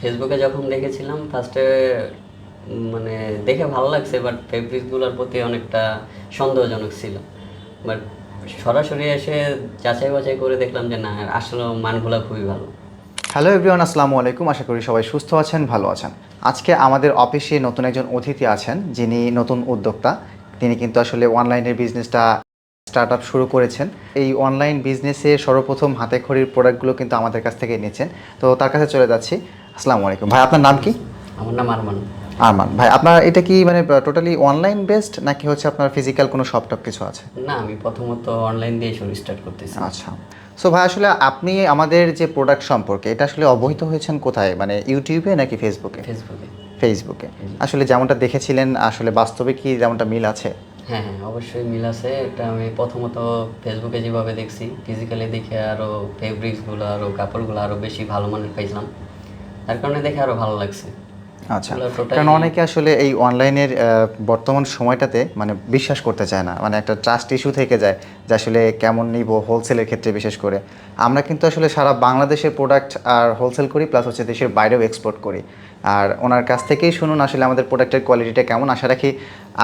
ফেসবুকে যখন দেখেছিলাম ফার্স্টে মানে দেখে ভালো লাগছে বাট ফেব্রিকগুলোর প্রতি অনেকটা সন্দেহজনক ছিল। বাট সরাসরি এসে যাচাই বাছাই করে দেখলাম যে, না, আসলে মানগুলো খুবই ভালো। হ্যালো এভরিওয়ান আসসালামু আলাইকুম। আশা করি সবাই সুস্থ আছেন, ভালো আছেন। আজকে আমাদের অফিসে নতুন একজন অতিথি আছেন, যিনি নতুন উদ্যোক্তা। তিনি কিন্তু আসলে অনলাইনের বিজনেসটা স্টার্ট আপ শুরু করেছেন। এই অনলাইন বিজনেসে সর্বপ্রথম হাতে খড়ির প্রোডাক্টগুলো কিন্তু আমাদের কাছ থেকে নিয়েছেন। তো তার কাছে চলে যাচ্ছি। আসসালামু আলাইকুম। ভাই আপনার নাম কি? আমার নাম আরমান। আরমান। ভাই আপনার এটা কি মানে টোটালি অনলাইন বেসড নাকি হচ্ছে আপনার ফিজিক্যাল কোনো শপ টপ কিছু আছে? না আমি প্রথমত অনলাইন দিয়ে শুরু স্টার্ট করতেছি। আচ্ছা। সো ভাই আসলে আপনি আমাদের যে প্রোডাক্ট সম্পর্কে এটা আসলে অবহিত হয়েছেন কোথায়? মানে ইউটিউবে নাকি ফেসবুকে ফেসবুকে ফেসবুকে আসলে যেমনটা দেখেছিলেন আসলে বাস্তবে কি যেমনটা মিল আছে? হ্যাঁ হ্যাঁ অবশ্যই মিল আছে। এটা আমি প্রথমত ফেসবুকে যেভাবে দেখছি ফিজিক্যালি দেখে আরও ফেব্রিক্সগুলো আরও কাপড়গুলো আরও বেশি ভালো মানের পাইছিলাম। তার কারণে দেখে আরও ভালো লাগছে। আচ্ছা কারণ অনেকে আসলে এই অনলাইনের বর্তমান সময়টাতে মানে বিশ্বাস করতে চায় না মানে একটা ট্রাস্ট ইস্যু থেকে যায় যে আসলে কেমন নিব হোলসেলের ক্ষেত্রে বিশেষ করে। আমরা কিন্তু আসলে সারা বাংলাদেশের প্রোডাক্ট আর হোলসেল করি প্লাস হচ্ছে দেশের বাইরেও এক্সপোর্ট করি। আর ওনার কাছ থেকেই শুনুন আসলে আমাদের প্রোডাক্টের কোয়ালিটিটা কেমন। আশা রাখি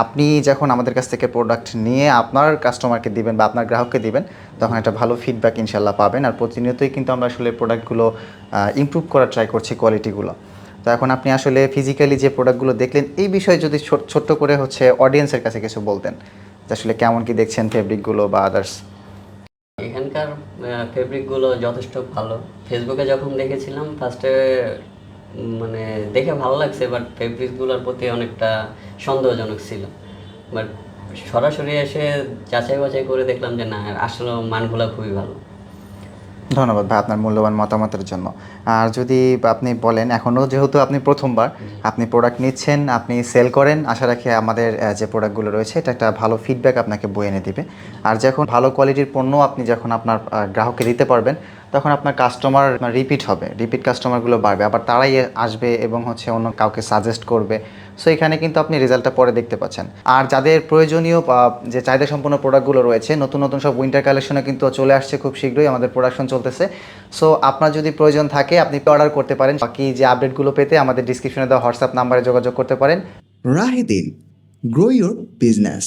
আপনি যখন আমাদের কাছ থেকে প্রোডাক্ট নিয়ে আপনার কাস্টমারকে দিবেন বা আপনার গ্রাহককে দিবেন তখন একটা ভালো ফিডব্যাক ইনশাল্লাহ পাবেন। আর প্রতিনিয়তই কিন্তু আমরা আসলে প্রোডাক্টগুলো ইমপ্রুভ করার ট্রাই করছি কোয়ালিটিগুলো তো এখন আপনি আসলে ফিজিক্যালি যে প্রোডাক্টগুলো দেখলেন, এই বিষয়ে যদি ছোট- ছোট্ট করে হচ্ছে অডিয়েন্সের কাছে কিছু বলতেন, যে আসলে কেমন কি দেখছেন ফেব্রিকগুলো বা আদার্স এখানকার ফেব্রিকগুলো যথেষ্ট ভালো। ফেসবুকে যখন দেখেছিলাম ফার্স্টে মানে দেখে ভালো লাগছে বাট ফেব্রিকগুলোর প্রতি অনেকটা সন্দেহজনক ছিল। বাট সরাসরি এসে যাচাই বাছাই করে দেখলাম যে না, আসলে মানগুলো খুবই ভালো। ধন্যবাদ ভাই আপনার মূল্যবান মতামতের জন্য। আর যদি আপনি বলেন এখনও যেহেতু আপনি প্রথমবার, আপনি প্রোডাক্ট নিচ্ছেন, আপনি সেল করেন, আশা রাখি আমাদের যে প্রোডাক্টগুলো রয়েছে, এটা একটা ভালো ফিডব্যাক আপনাকে বয়ে এনে দিবে। আর যখন ভালো কোয়ালিটির পণ্য আপনি যখন আপনার গ্রাহককে দিতে পারবেন তখন আপনার কাস্টমার রিপিট হবে রিপিট কাস্টমারগুলো বাড়বে আবার তারাই আসবে এবং হচ্ছে অন্য কাউকে সাজেস্ট করবে। সো এখানে কিন্তু আপনি রেজাল্টটা পরে দেখতে পাচ্ছেন। আর যাদের প্রয়োজনীয় যে চাহিদা সম্পন্ন প্রোডাক্টগুলো রয়েছে নতুন নতুন সব উইন্টার কালেকশনে কিন্তু চলে আসছে খুব শীঘ্রই আমাদের প্রোডাকশন চলতেছে। সো আপনার যদি প্রয়োজন থাকে আপনি অর্ডার করতে পারেন। বাকি যে আপডেটগুলো পেতে আমাদের ডিসক্রিপশনে দেওয়া হোয়াটসঅ্যাপ নাম্বারে যোগাযোগ করতে পারেন। Rahidin, grow your business.